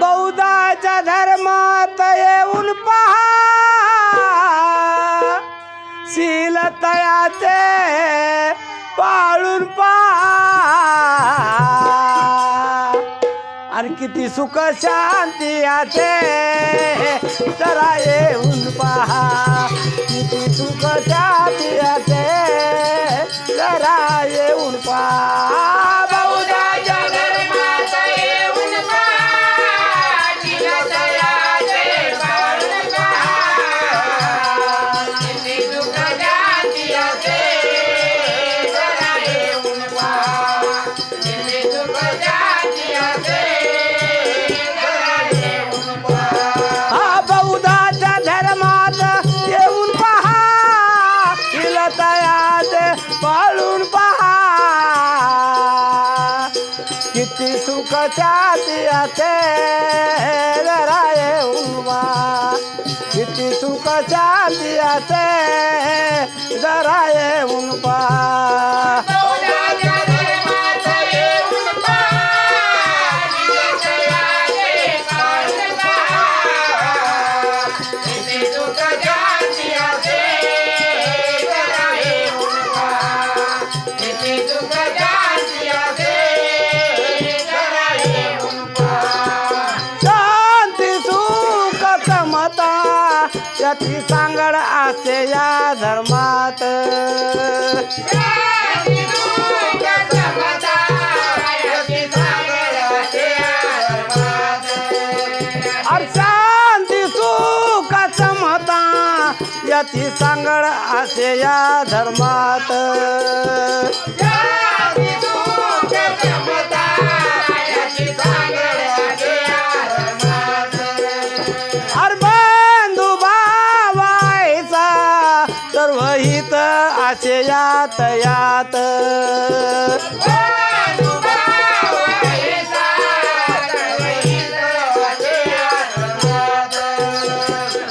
बौद्धाच्या धर्मात येऊन पहा. शीलतयाचे पाळून पहा. आणि किती सुख शांती याचे. जरा येऊन पहा. किती सुख शांती किती जरा येऊन पहा किती सुख जरा येऊन याची सांगड असे या धर्मात. याची सांगड असे या धर्मात. असे यात यात.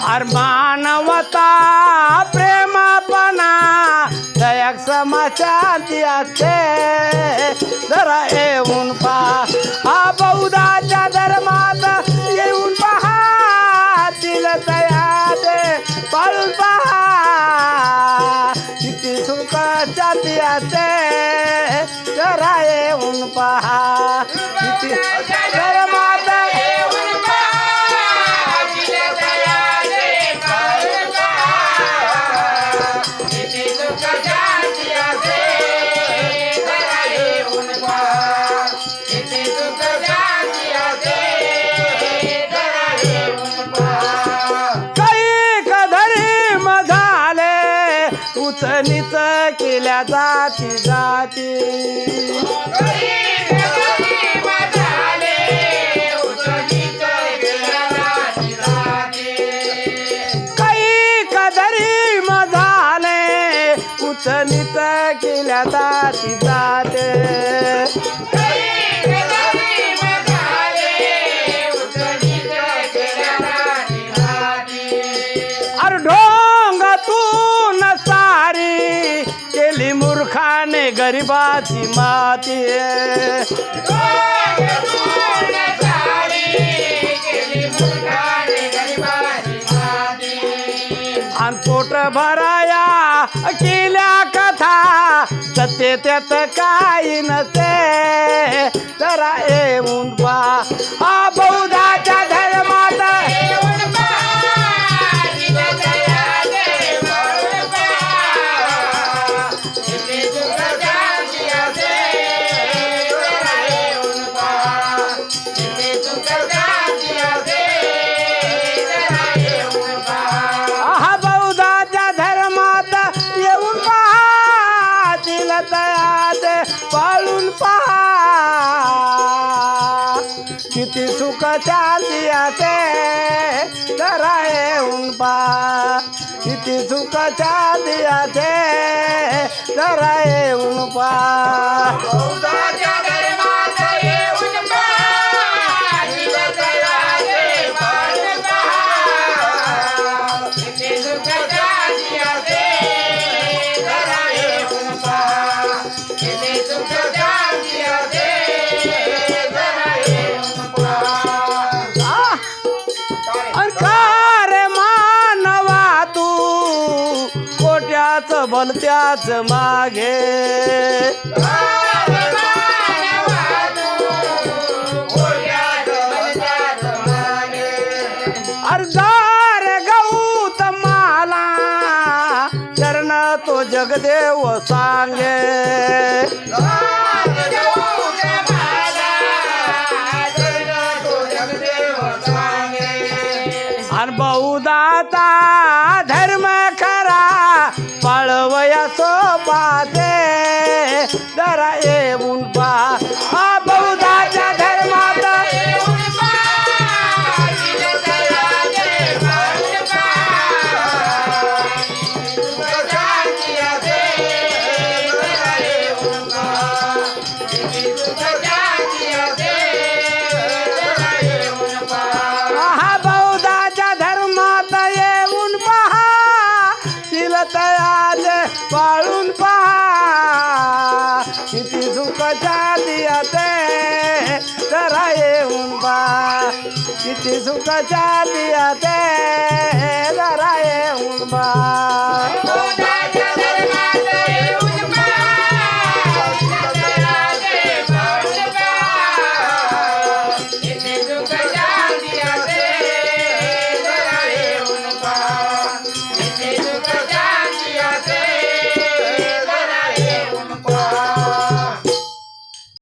अरे मानवता प्रेमापणा दयाक समाचाती असते जरा येऊन पा हा बौद्धाच्या पहा उचनीच केल्या जाती जाती. काही केल्या जाती जाते. गरिबाची माती आणि पोट भराया केल्या कथा सत्य त्यात काही नसे. जरा येऊन पा. दयात तिला पाळून पहा. किती सुख दियाचे जरा येऊन पहा. किती सुख दियाचे जरा येऊन पहा. मागे. जरा येऊन पा. हा बहुदाच्या धर्मात पाळून पहा किती सुखाच्या दियाते जरा येऊन पहा किती सुखाच्या दियाते जरा येऊन पहा